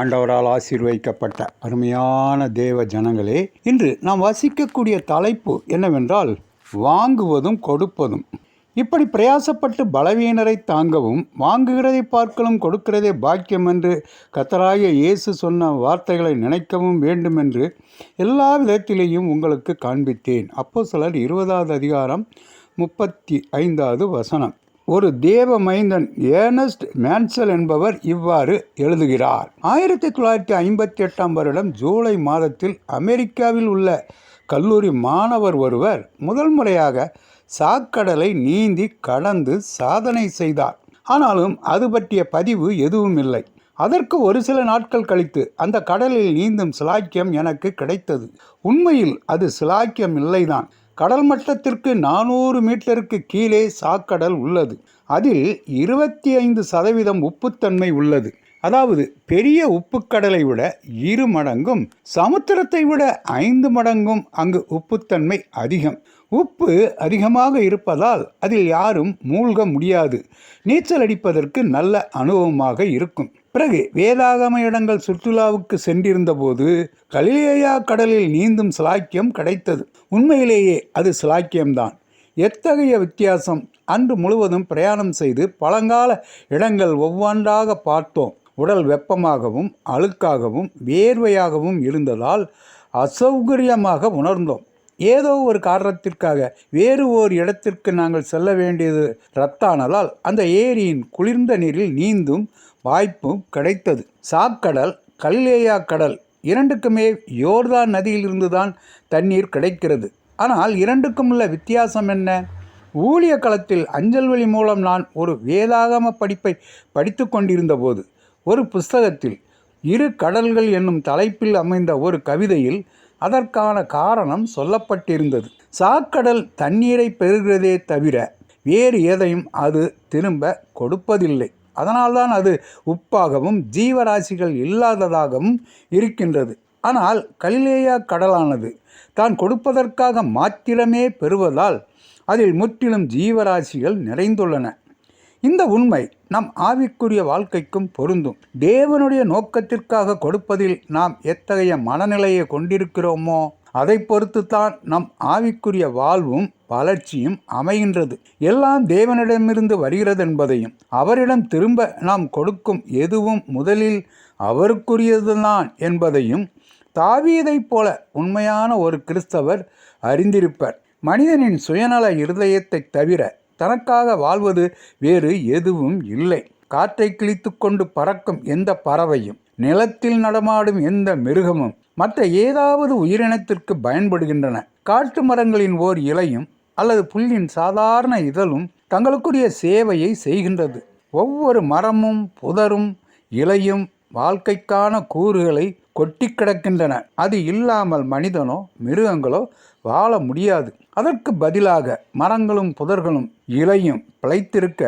ஆண்டவரால் ஆசீர்வதிக்கப்பட்ட அருமையான தேவ ஜனங்களே இன்று நாம் வசிக்கக்கூடிய தலைப்பு என்னவென்றால் வாங்குவதும் கொடுப்பதும். இப்படி பிரயாசப்பட்டு பலவீனரை தாங்கவும் வாங்குகிறதை பார்க்கலும் கொடுக்கிறதே பாக்கியம் என்று கத்தராய இயேசு சொன்ன வார்த்தைகளை நினைக்கவும் வேண்டும் என்று எல்லா விதத்திலேயும் உங்களுக்கு காண்பித்தேன். அப்போ சிலர் இருபதாவது அதிகாரம் முப்பத்தி ஐந்தாவது வசனம். ஒரு தேவ மைந்தன் ஏர்னஸ்ட் மேன்சல் என்பவர் இவ்வாறு எழுதுகிறார். ஆயிரத்தி தொள்ளாயிரத்தி ஐம்பத்தி எட்டாம் வருடம் ஜூலை மாதத்தில் அமெரிக்காவில் உள்ள கல்லூரி மாணவர் ஒருவர் முதல் முறையாக சாக்கடலை நீந்தி கடந்து சாதனை செய்தார். ஆனாலும் அது பற்றிய பதிவு எதுவும் இல்லை. அதற்கு ஒரு சில நாட்கள் கழித்து அந்த கடலில் நீந்தும் சிலாக்கியம் எனக்கு கிடைத்தது. உண்மையில் அது சிலாக்கியம் இல்லைதான். கடல் மட்டத்திற்கு நானூறு மீட்டருக்கு கீழே சாக்கடல் உள்ளது. அதில் இருபத்தி ஐந்து சதவீதம் உப்புத்தன்மை உள்ளது. அதாவது பெரிய உப்புக்கடலை விட இரு மடங்கும் சமுத்திரத்தை விட ஐந்து மடங்கும் அங்கு உப்புத்தன்மை அதிகம். உப்பு அதிகமாக இருப்பதால் அதில் யாரும் மூழ்க முடியாது. நீச்சல் அடிப்பதற்கு நல்ல அனுபவமாக இருக்கும். பிறகு வேதாகம இடங்கள் சுற்றுலாவுக்கு சென்றிருந்தபோது கலிலேயா கடலில் நீந்தும் சிலாக்கியம் கிடைத்தது. உண்மையிலேயே அது சிலாக்கியம்தான். எத்தகைய வித்தியாசம்! அன்று முழுவதும் பிரயாணம் செய்து பழங்கால இடங்கள் ஒவ்வொன்றாக பார்த்தோம். உடல் வெப்பமாகவும் அழுக்காகவும் வேர்வையாகவும் இருந்ததால் அசௌகரியமாக உணர்ந்தோம். ஏதோ ஒரு காரணத்திற்காக வேறு ஓர் இடத்திற்கு நாங்கள் செல்ல வேண்டியது ரத்தானதால் அந்த ஏரியின் குளிர்ந்த நீரில் நீந்தும் வாய்ப்பும் கிடைத்தது. சாக்கடல் கல்லேயா கடல் இரண்டுக்குமே யோர்தான் நதியிலிருந்து தான் தண்ணீர் கிடைக்கிறது. ஆனால் இரண்டுக்கும் உள்ள வித்தியாசம் என்ன? ஊழிய களத்தில் அஞ்சல் வழி மூலம் நான் ஒரு வேதாகம படிப்பை படித்து கொண்டிருந்த போது ஒரு புஸ்தகத்தில் இரு கடல்கள் என்னும் தலைப்பில் அமைந்த ஒரு கவிதையில் அதற்கான காரணம் சொல்லப்பட்டிருந்தது. சாக்கடல் தண்ணீரை பெறுகிறதே தவிர வேறு எதையும் அது திரும்ப கொடுப்பதில்லை. அதனால்தான் அது உப்பாகவும் ஜீவராசிகள் இல்லாததாகவும் இருக்கின்றது. ஆனால் கலிலேயா கடலானது தான் கொடுப்பதற்காக மாத்திரமே பெறுவதால் அதில் முற்றிலும் ஜீவராசிகள் நிறைந்துள்ளன. இந்த உண்மை நம் ஆவிக்குரிய வாழ்க்கைக்கும் பொருந்தும். தேவனுடைய நோக்கத்திற்காக கொடுப்பதில் நாம் எத்தகைய மனநிலையை கொண்டிருக்கிறோமோ அதை பொறுத்துத்தான் நம் ஆவிக்குரிய வாழ்வும் வளர்ச்சியும் அமைகின்றது. எல்லாம் தேவனிடமிருந்து வருகிறது என்பதையும் அவரிடம் திரும்ப நாம் கொடுக்கும் எதுவும் முதலில் அவருக்குரியதுதான் என்பதையும் தாவீதைப் போல உண்மையான ஒரு கிறிஸ்தவர் அறிந்திருப்பர். மனிதனின் சுயநல இருதயத்தை தவிர தனக்காக வாழ்வது வேறு எதுவும் இல்லை. காற்றை கிழித்து கொண்டு பறக்கும் எந்த பறவையும் நிலத்தில் நடமாடும் எந்த மிருகமும் மற்ற ஏதாவது உயிரினத்திற்கு பயன்படுகின்றன. காட்டு மரங்களின் ஓர் இலையும் அல்லது புல்லின் சாதாரண இதழும் தங்களுக்குரிய சேவையை செய்கின்றது. ஒவ்வொரு மரமும் புதரும் இலையும் வாழ்க்கைக்கான கூறுகளை கொட்டி கிடக்கின்றன அது இல்லாமல் மனிதனோ மிருகங்களோ வாழ முடியாது. அதற்கு பதிலாக மரங்களும் புதர்களும் இலையும் பிழைத்திருக்க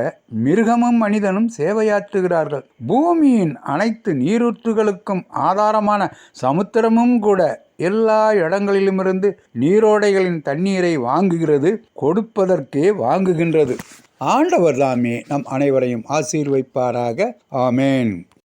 மிருகமும் மனிதனும் சேவையாற்றுகிறார்கள். பூமியின் அனைத்து நீரூற்றுகளுக்கும் ஆதாரமான சமுத்திரமும் கூட எல்லா இடங்களிலுமிருந்து நீரோடைகளின் தண்ணீரை வாங்குகிறது கொடுப்பதற்கே வாங்குகின்றது. ஆண்டவர் தாமே நம் அனைவரையும் ஆசீர்வைப்பாராக. ஆமேன்.